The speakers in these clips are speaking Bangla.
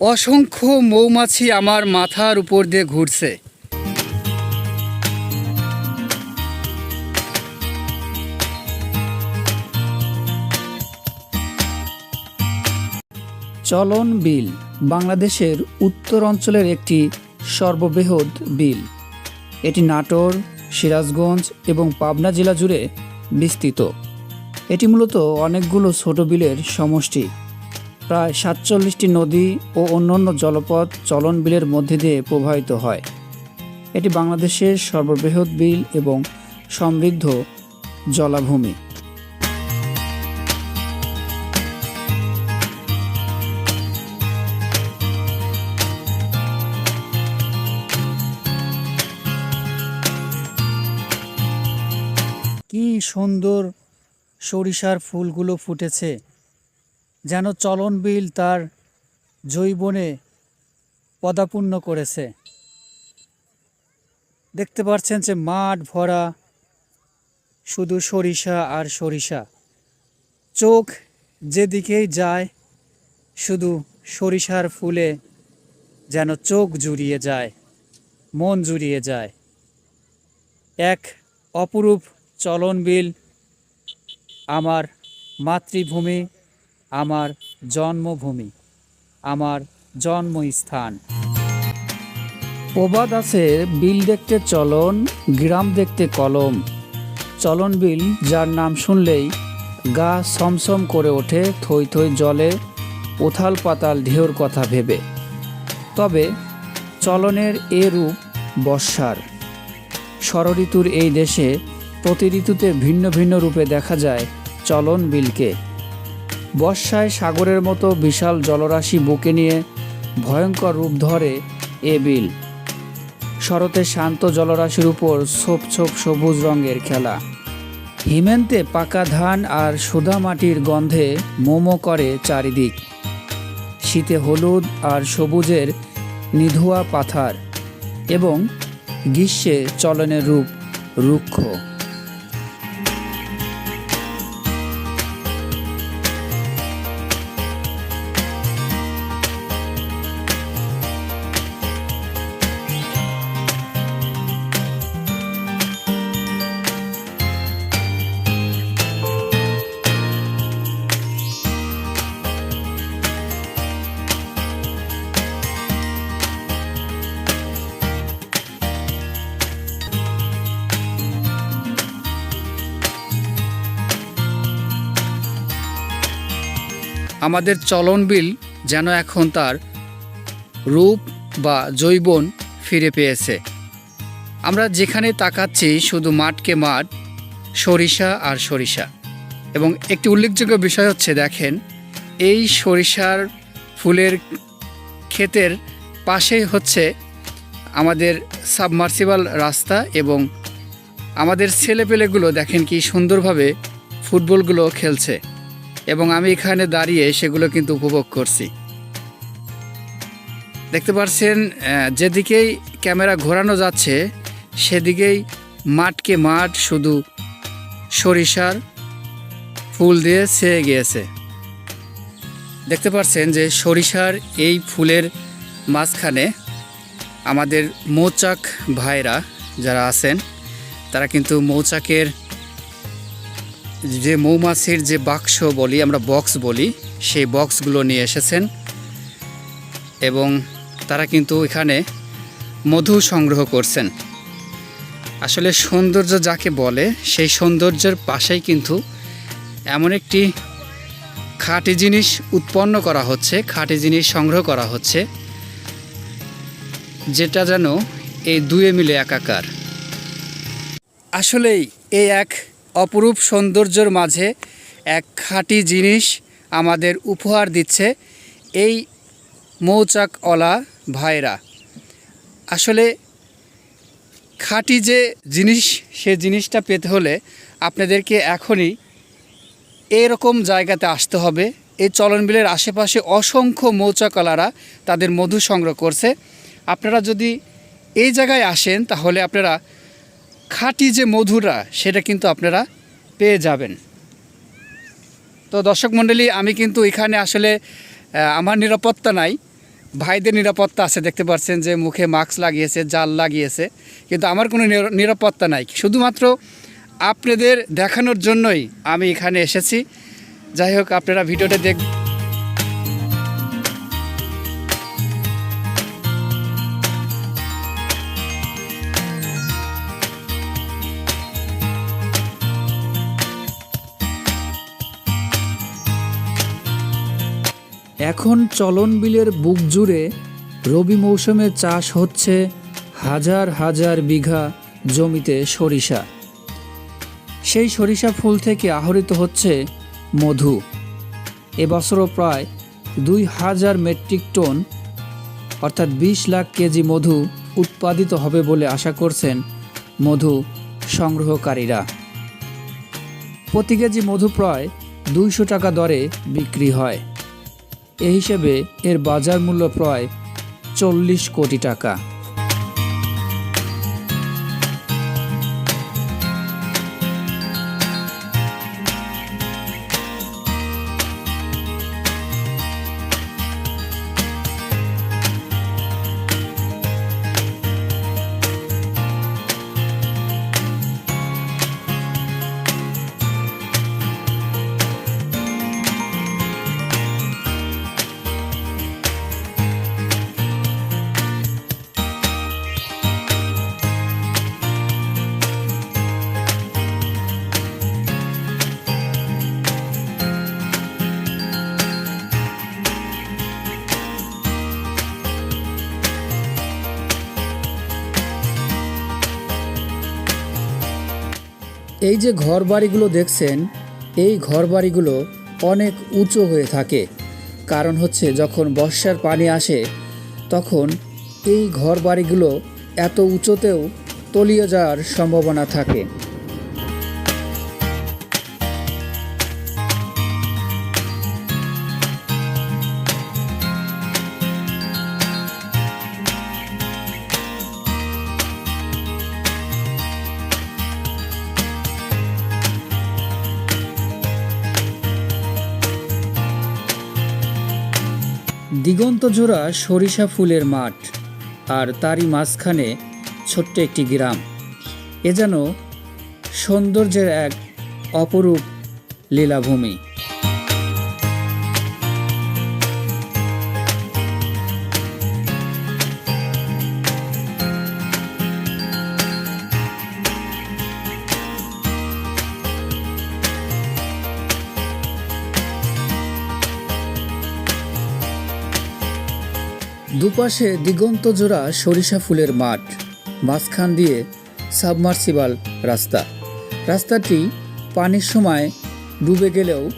অসংখ্য মৌমাছি আমার মাথার উপর দিয়ে ঘুরছে। চলন বিল, বাংলাদেশের উত্তর অঞ্চলের একটি সর্ববৃহৎ বিল। এটি নাটোর, সিরাজগঞ্জ এবং পাবনা জেলা জুড়ে বিস্তৃত। এটি মূলত অনেকগুলো ছোট বিলের সমষ্টি। প্রায় সাতচল্লিশটি নদী ও অন্যান্য জলপথ চলন বিলের মধ্যে দিয়ে প্রবাহিত হয়। এটি বাংলাদেশের সর্ববৃহৎ বিল এবং সমৃদ্ধ জলাভূমি। কি সুন্দর সরিষার ফুলগুলো ফুটেছে। যেন চলন বিল তার জৈবনে পদাপূর্ণ করেছে। দেখতে পাচ্ছেন যে মাঠ ভরা শুধু সরিষা আর সরিষা। চোখ যেদিকেই যায়, শুধু সরিষার ফুলে যেন চোখ জুড়িয়ে যায়, মন জুড়িয়ে যায়। এক অপরূপ চলন বিল আমার মাতৃভূমি আমার জন্মভূমি, আমার জন্মস্থান। প্রবাদ আছে বিল দেখতে চলন, গ্রাম দেখতে কলম। চলন বিল যার নাম শুনলেই গা সমসম করে ওঠে থই থই জলে, উথাল পাতাল ঢেউর কথা ভেবে। তবে চলনের এ রূপ বর্ষার। ষড়ঋতুর এই দেশে প্রতি ঋতুতে ভিন্ন ভিন্ন রূপে দেখা যায় চলন বিলকে। বর্ষায় সাগরের মতো বিশাল জলরাশি বুকে নিয়ে ভয়ঙ্কর রূপ ধরে এ বিল। শরতে শান্ত জলরাশির উপর ছোপ ছোপ সবুজ রঙের খেলা। হিমেন্তে পাকা ধান আর সুধা মাটির গন্ধে মোমো করে চারিদিক। শীতে হলুদ আর সবুজের নিধুয়া পাথার এবং গ্রীষ্মে চলনের রূপ রুক্ষ। আমাদের চলন বিল যেন এখন তার রূপ বা জৈবন ফিরে পেয়েছে। আমরা যেখানে তাকাচ্ছি শুধু মাঠকে মাঠ, সরিষা আর সরিষা। এবং একটি উল্লেখযোগ্য বিষয় হচ্ছে, দেখেন, এই সরিষার ফুলের ক্ষেতের পাশেই হচ্ছে আমাদের সাবমার্সিবল রাস্তা এবং আমাদের ছেলেপেলেগুলো দেখেন কি সুন্দরভাবে ফুটবলগুলো খেলছে। এবং আমি এখানে দাঁড়িয়ে সেগুলো কিন্তু উপভোগ করছি। দেখতে পাচ্ছেন যেদিকেই ক্যামেরা ঘোরানো যাচ্ছে, সেদিকেই মাঠকে মাঠ শুধু সরিষার ফুল দিয়ে ছেয়ে গিয়েছে। দেখতে পাচ্ছেন যে সরিষার এই ফুলের মাঝখানে আমাদের মৌচাক ভাইরা যারা আছেন, তারা কিন্তু মৌচাকের যে মৌমাছির যে বাক্স বলি, আমরা বক্স বলি, সেই বক্সগুলো নিয়ে এসেছেন। এবং তারা কিন্তু এখানে মধু সংগ্রহ করছেন। আসলে সৌন্দর্য যাকে বলে, সেই সৌন্দর্যের পাশেই কিন্তু এমন একটি খাঁটি জিনিস উৎপন্ন করা হচ্ছে, খাঁটি জিনিস সংগ্রহ করা হচ্ছে, যেটা যেন এই দুয়ে মিলে একাকার। আসলেই এই এক অপরূপ সৌন্দর্যের মাঝে এক খাঁটি জিনিস আমাদের উপহার দিচ্ছে এই মৌচাকওয়ালা ভাইরা আসলে খাঁটি যে জিনিস, সে জিনিসটা পেতে হলে আপনাদেরকে এখনই এরকম জায়গাতে আসতে হবে। এই চলন বিলের আশেপাশে অসংখ্য মৌচাকলারা তাদের মধু সংগ্রহ করছে। আপনারা যদি এই জায়গায় আসেন, তাহলে আপনারা খাঁটি যে মধুরা, সেটা কিন্তু আপনারা পেয়ে যাবেন। তো দর্শক মণ্ডলী, আমি কিন্তু এখানে আসলে আমার নিরাপত্তা নাই। ভাইদের নিরাপত্তা আছে, দেখতে পাচ্ছেন যে মুখে মাস্ক লাগিয়েছে, জাল লাগিয়েছে। কিন্তু আমার কোনো নির- নিরাপত্তা নাই। শুধুমাত্র আপনাদের দেখানোর জন্যই আমি এখানে এসেছি। যাই হোক, আপনারা ভিডিওটা দেখ এখন চলন বিলের বুক জুড়ে রবি মৌসুমে চাষ হচ্ছে হাজার হাজার বিঘা জমিতে সরিষা। সেই সরিষা ফুল থেকে আহরিত হচ্ছে মধু। এবছরও প্রায় দুই হাজার মেট্রিক টন, অর্থাৎ বিশ লাখ কেজি মধু উৎপাদিত হবে বলে আশা করছেন মধু সংগ্রহকারীরা। প্রতি কেজি মধু প্রায় দুইশো টাকা দরে বিক্রি হয়। এ হিসেবে এর বাজার মূল্য প্রায় চল্লিশ কোটি টাকা। এই যে ঘর বাড়িগুলো দেখছেন, এই ঘর বাড়িগুলো অনেক উঁচু হয়ে থাকে। কারণ হচ্ছে যখন বর্ষার পানি আসে, তখন এই ঘর বাড়িগুলো এত উঁচুতেও তলিয়ে যাওয়ার সম্ভাবনা থাকে। দিগন্ত জোড়া সরিষা ফুলের মাঠ আর তারই মাঝখানে ছোট্ট একটি গ্রাম। এ যেন সৌন্দর্যের এক অপরূপ লীলাভূমি। দুপাশে দিগন্ত জোড়া সরিষা ফুলের মাঠ, মাঝখান দিয়ে সাবমার্সিবাল রাস্তা। রাস্তাটি পানির সময় ডুবে গেলেও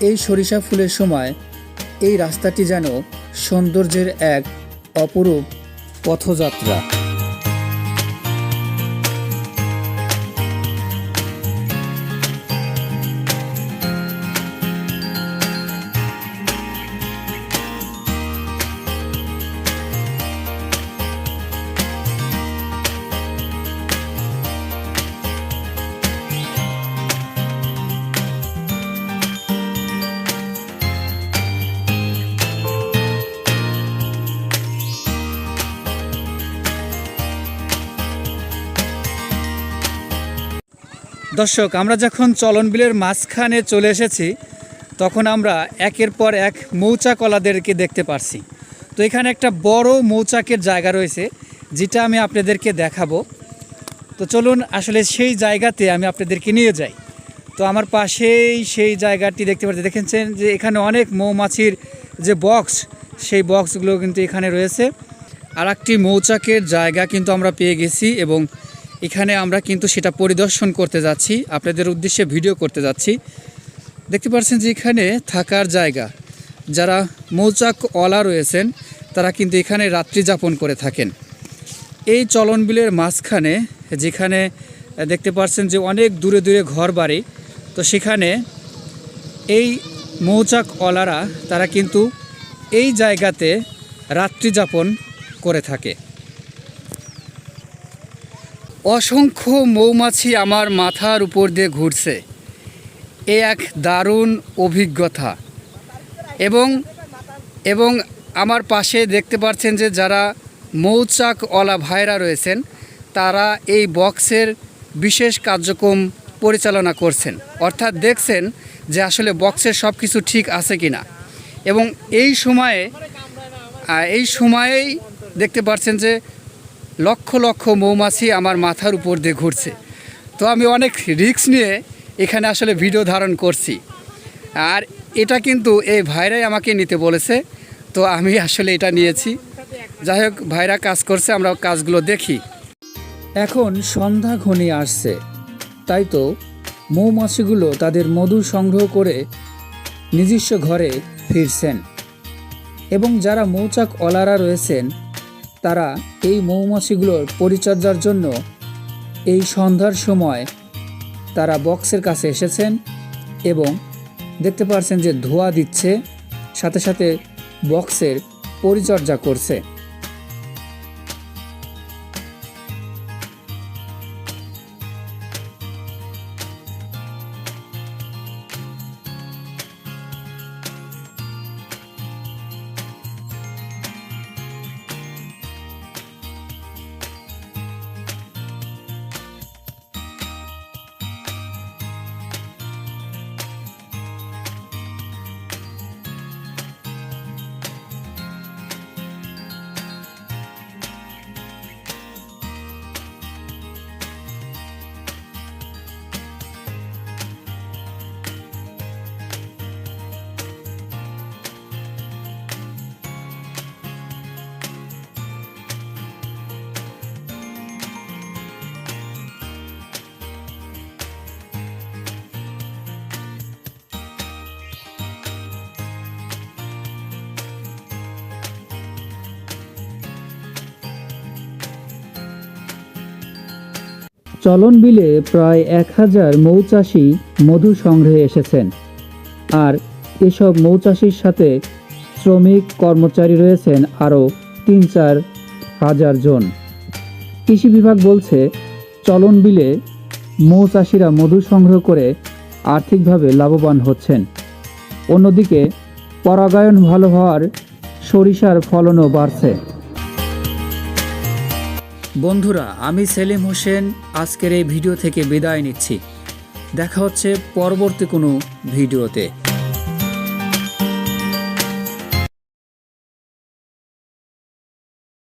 এই সরিষা ফুলের সময় এই রাস্তাটি যেন সৌন্দর্যের এক অপরূপ পথযাত্রা। দর্শক, আমরা যখন চলন বিলের মাঝখানে চলে এসেছি, তখন আমরা একের পর এক মৌচাক কলাদেরকে দেখতে পারছি। তো এখানে একটা বড় মৌচাকের জায়গা রয়েছে, যেটা আমি আপনাদেরকে দেখাবো। তো চলুন, আসলে সেই জায়গাতে আমি আপনাদেরকে নিয়ে যাই। তো আমার পাশেই সেই জায়গাটি দেখতে পাচ্ছি। দেখেছেন যে এখানে অনেক মৌমাছির যে বক্স, সেই বক্সগুলো কিন্তু এখানে রয়েছে। আর একটি মৌচাকের জায়গা কিন্তু আমরা পেয়ে গেছি এবং এখানে আমরা কিন্তু সেটা পরিদর্শন করতে যাচ্ছি, আপনাদের উদ্দেশ্যে ভিডিও করতে যাচ্ছি। দেখতে পাচ্ছেন যে এখানে থাকার জায়গা, যারা মৌচাক অলা রয়েছেন, তারা কিন্তু এখানে রাত্রি যাপন করে থাকেন। এই চলন বিলের মাঝখানে যেখানে, দেখতে পাচ্ছেন যে অনেক দূরে দূরে ঘর বাড়ি তো সেখানে এই মৌচাক অলারা তারা কিন্তু এই জায়গাতে রাত্রি যাপন করে থাকে। অসংখ্য মৌমাছি আমার মাথার উপর দিয়ে ঘুরছে। এ এক দারুণ অভিজ্ঞতা। এবং এবং আমার পাশে দেখতে পাচ্ছেন যে যারা মৌচাক অলা ভাইরা রয়েছেন, তারা এই বক্সের বিশেষ কার্যক্রম পরিচালনা করছেন। অর্থাৎ দেখছেন যে আসলে বক্সের সব কিছু ঠিক আছে কি না এবং এই সময়ে এই সময়েই দেখতে পাচ্ছেন যে লক্ষ লক্ষ মৌমাছি আমার মাথার উপর দিয়ে ঘুরছে। তো আমি অনেক রিস্ক নিয়ে এখানে আসলে ভিডিও ধারণ করছি। আর এটা কিন্তু এই ভাইরাই আমাকে নিতে বলেছে। তো আমি আসলে এটা নিয়েছি। যাই হোক, ভাইরা কাজ করছে, আমরা কাজগুলো দেখি। এখন সন্ধ্যা ঘনিয়ে আসছে। তাই তো মৌমাছিগুলো তাদের মধু সংগ্রহ করে নিজস্ব ঘরে ফিরছেন। এবং যারা মৌচাক অলারা রয়েছেন তারা এই মৌমাছিগুলোর পরিচর্যার জন্য এই সন্ধ্যার সময় তারা বক্সের কাছে এসেছেন এবং দেখতে পারছেন যে ধোয়া দিচ্ছে, সাথে সাথে বক্সের পরিচর্যা করছে। চলন বিলে প্রায় এক হাজার মৌচাষি মধু সংগ্রহে এসেছেন। আর এসব মৌচাষির সাথে শ্রমিক কর্মচারী রয়েছেন আরও তিন চার হাজার জন। কৃষি বিভাগ বলছে চলন বিলে মৌচাষিরা মধু সংগ্রহ করে আর্থিকভাবে লাভবান হচ্ছেন। অন্যদিকে পরাগায়ন ভালো হওয়ার সরিষার ফলনও বাড়ছে। বন্ধুরা, আমি সেলিম হোসেন। আজকের এই ভিডিও থেকে বিদায় নিচ্ছি। দেখা হচ্ছে পরবর্তী কোনো ভিডিওতে।